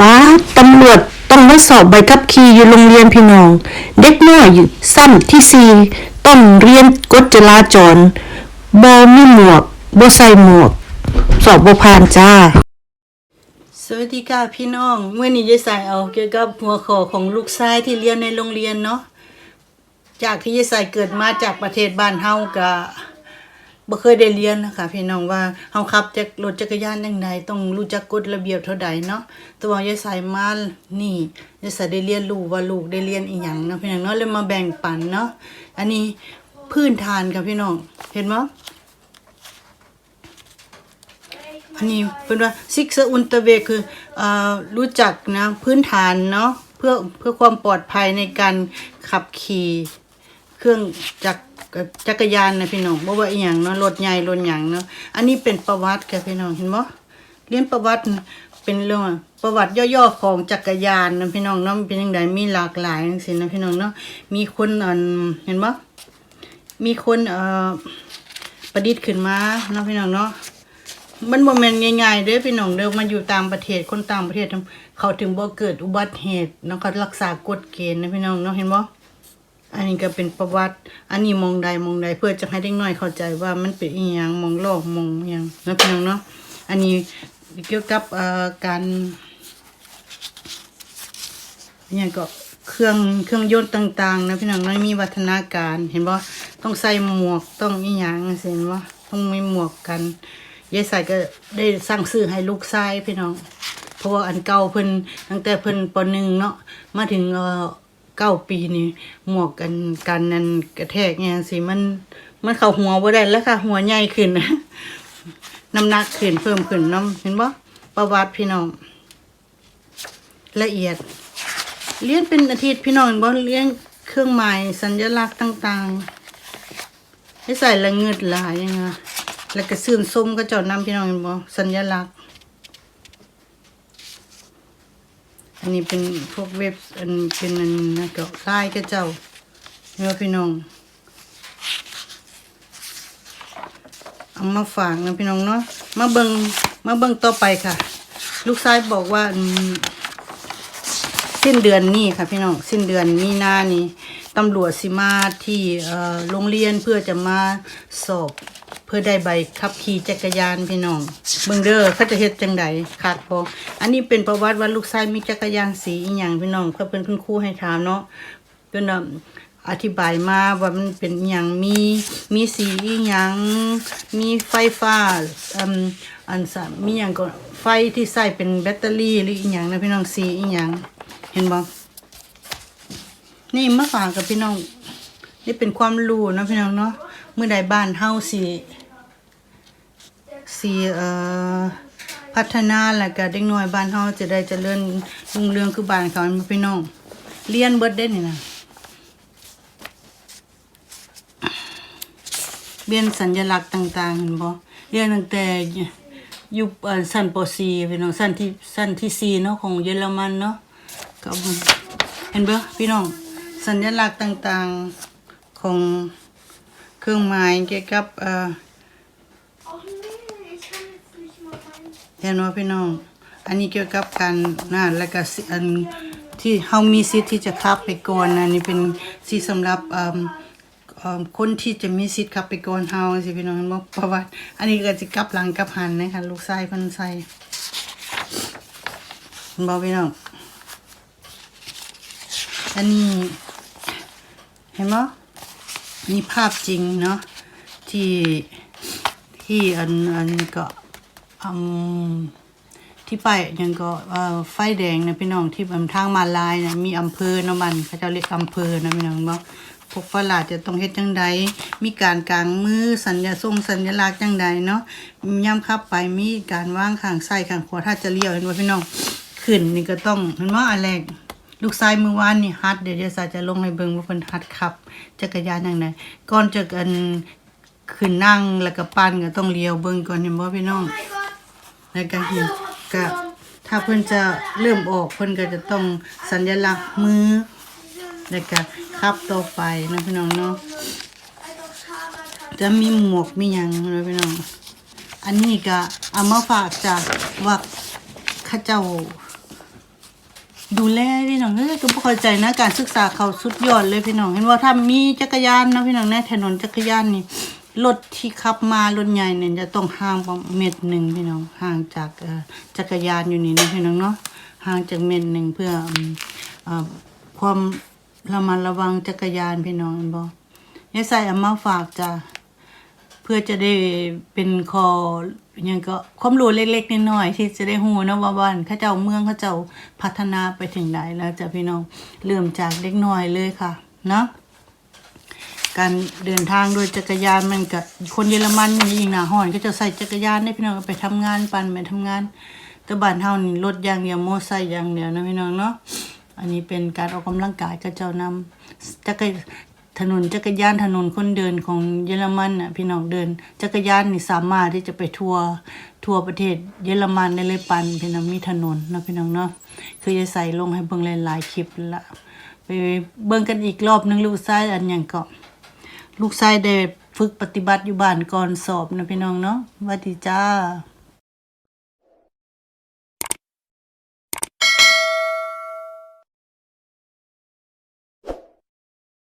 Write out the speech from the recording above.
ป้าตำรวจต้องมาสอบใบขับขี่อยู่โรงเรียนพี่น้อง เด็กน้อยสั้นที่สี่ต้องเรียนกฎจราจรบ่มีหมวกบ่ใส่หมวก สอบบผ่านจ้า สวัสดีค่ะพี่น้องเมื่อนี้ยายสายเอาเกี่ยวกับหัวข้อของลูกชายที่เรียนในโรงเรียนเนาะจากที่ยายสายเกิดมาจากประเทศบ้านเฮาก็ บ่เคยได้เรียนนะคะพี่น้องว่าเฮาขับจักรถจักรยานจังไดต้องรู้จักกฎระเบียบเท่าใดเนาะต่ว่ายายสายมานี่ยายสายได้เรียนรู้ว่าลูกได้เรียนอีหยังเนาะพี่น้องเนาะเลยมาแบ่งปันเนาะอันนี้พื้นฐานค่ะพี่น้องเห็นบ่อันนี้เป็นว่าซิกเซอร์อุนเตเวคืออ่อรู้จักนะพื้นฐานเนาะเพื่อเพื่อความปลอดภัยในการขับขี่ รื่องจักรจักรยานนะพี่น้องบ่ว่าอีหยังเนาะรถใหญ่รถหยังเนาะอันนี้เป็นประวัติค่ะพี่น้องเห็นบ่เรียนประวัติเป็นเรื่องประวัติย่อๆของจักรยานนะพี่น้องเนาะเป็นจังไดมีหลากหลายจังซี่นะพี่น้องเนาะมีคนอันเห็นบ่มีคนเอ่อประดิษฐ์ขึ้นมาเนาะพี่น้องเนาะมันบ่แม่นง่ายๆเด้อพี่น้องเด้อมาอยู่ต่างประเทศคนต่างประเทศเขาถึงบ่เกิดอุบัติเหตุเนาะเขารักษากฎเกณฑ์นะพี่น้องเนาะเห็นบ่ อันนี้ก็เป็นประวัติ อันนี้มองใดมองใดเพื่อจะให้เด็กน้อยเข้าใจว่ามันเป็นอีหยังมองโลกมองอหยังนะพี่น้องเนาะ อันนี้เกี่ยวกับการอหยังก็เครื่องเครื่องยนต์ต่างๆ นะพี่น้องเนาะมีวัฒนาการ เห็นบ่ต้องใส่หมวกต้องอีหยังเห็นบ่ต้องมีหมวกกันยายใส่ก็ได้สั่งซื้อให้ลูกชายพี่น้อง เพราะว่าอันเก่าเพิ่นตั้งแต่เพิ่นปหนึ่งเนาะมาถึงเอ่อ เก้าปีนี่หมวกกันกันนั่นกระแทกเนี่ยสิมันมันเข้าหัวบ่ได้แล้วค่ะ หัวใหญ่ขึ้นน้ำหนักขึ้นเพิ่มขึ้นน้ำเห็นบ่ประวัติพี่น้องละเอียด เลี้ยงเป็นอาทิตย์พี่น้องเห็นบ่เลี้ยงเครื่องหมายสัญลักษณ์ต่างๆให้ใส่ละเงิดหลายยังไงแล้วก็ซื่นส้มก็เจ้านำพี่น้องเห็นบ่สัญลักษณ์ อันนี้เป็นพวกเว็บอันเป็นอันนะก็ลายก็เจ้าเนาะพี่น้องเอามาฝากนะพี่น้องเนาะมาเบิงมาเบิงต่อไปค่ะ ลูกชายบอกว่าสิ้นเดือนนี้ค่ะพี่น้องสิ้นเดือนมีนานี้ตำรวจสิมาที่โรงเรียนเพื่อจะมาสอบ เพื่อได้ใบขับขี่จักรยานพี่น้องเบิ่งเด้อเขาจะเฮ็ดจังใดขาดพออันนี้เป็นประวัติว่าลูกชายมีจักรยานสีอีหยังพี่น้องเพื่อเพิ่นคุณครูให้ถามเนาะเพิ่นน่ะอธิบายมาว่ามันเป็นอีหยังมีมีสีอีหยังมีไฟฟ้าอืมอันสะมีหยังก็ไฟที่ใส่เป็นแบตเตอรี่หรืออีหยังนะพี่น้องสีอีหยังเห็นบ่นี่มาฝากกับพี่น้องนี่เป็นความรู้นะพี่น้องเนาะ เมื่อใดบ้านเฮาสิสิเอ่อพัฒนาแล้วก็เด็กน้อยบ้านเฮาจะได้เจริญรุ่งเรืองคือบ้านเขาแม่นบ่พี่น้องเรียนเบิดได้นี่นะเรียนสัญลักษณ์ต่าง ๆ เห็นบ่เรียนตั้งแต่อยู่เอ่อชั้นป .4 พี่น้องชั้นที่ชั้นที่4เนาะของเยอรมันเนาะก็เห็นบ่พี่น้องสัญลักษณ์ต่าง ๆของ เครื่องหมายเกี่ยวกับเอ่อเห็นว่าพี่น้อง อันนี้เกี่ยวกับการนะแล้วก็สิอันที่เฮามีสิทธิ์ที่จะขับไปก่อนนะอันนี้เป็นสิทธิ์สำหรับเอ่อคนที่จะมีสิทธิ์ขับไปก่อนเฮาสิพี่น้องเห็นบ่เพราะว่าอันนี้ก็สิกลับหลังกลับหันนะคะลูกชายเพิ่นใส่เห็นบ่พี่น้องอันนี้เห็นบ่มี นี่ภาพจริงเนาะที่ที่อันอันก็อืมที่ไปยังก็เอ่อไฟแดงนะพี่น้องที่บนทางมาลายนะมีอำเภอเนาะมันเขาเจะเรียกอำเภอนะพี่น้องบ่พวกฝรั่งจะต้องเฮ็ดจังใดมีการกลางมือสัญญาทรงสัญลักษณ์จังใดเนาะย่ำขับไปมีการว่างข้างซ้ข้างขวาถ้าจะเลี้ยวเห็นว่าพี่น้องขึ้นนี่ก็ต้องเห็นว่าอันแรก ลูกชายมือวานนี่ฮัดเดี๋ยวเดี๋ยวสาจะลงให้เบิ่งว่าเพิ่นฮัดขับ จักรยานอย่างไรก่อนจะกันขึ้นนั่งแล้วก็ปั่นก็ต้องเลี้ยวเบิ่งก่อนเห็นบ่พี่น้อง Mein Gott, แล้วก็เห็นก็ถ้าเพิ่นจะเริ่มออกเพิ่นก็จะต้องสัญลักษณ์มือแล้วก็ขับต่อไปนะพี่น้องเนาะ Alter Fahrrad. จะมีหมวกมีหยังนะพี่น้องอันนี้ก็เอามาฝากจากว่าเข้าเจ้า ดูแลพี่น้องเอ้ยก็บ่เข้าใจนะการศึกษาเขาสุดยอดเลยพี่น้องเห็นว่าถ้ามีจักรยานนะพี่น้องในถนนจักรยานนี่รถที่ขับมารถใหญ่เนี่ยจะต้องห่างประมาณเมตรหนึ่งพี่น้องห่างจากจักรยานอยู่นี่นะพี่น้องเนาะห่างจากเมตรหนึ่งเพื่ออความระมัดระวังจักรยานพี่น้องเห็นบ่ยายใส่เอามาฝากจ้ะเพื่อจะได้เป็นคอ ยังก็ความรู้เล็กๆน้อยๆที่จะได้ฮู้นะว่าบ้านเขาเจ้าเมืองเขาเจ้าพัฒนาไปถึงไหนแล้วจ้ะพี่น้องเริ่มจากเล็กน้อยเลยค่ะเนาะการเดินทางโดยจักรยานมันกับคนเยอรมันนี่ยิงหนาห้อนก็จะใส่จักรยานได้พี่น้องไปทำงานปั่นไปทำงานแต่บ้านเฮานี่รถอย่างเดียวมไซค์อย่างเดียวนะพี่น้องเนาะอันนี้เป็นการออกกำลังกายก็เจ้านำจักร ถนนจักรยานถนนคนเดินของเยอรมันน่ะพี่น้องเดิน จักรยานนี่สามารถที่จะไปทัวร์ทัวร์ประเทศเยอรมันได้เลยปันพี่น้องมีถนนนะพี่น้องเนาะคือจะใส่ลงให้เบิ่งหลายๆคลิปละไปเบิ่งกันอีกรอบนึงลูกชายอันหยังก็ลูกชายได้ฝึกปฏิบัติอยู่บ้านก่อนสอบนะพี่น้องเนาะวัสดีจ้า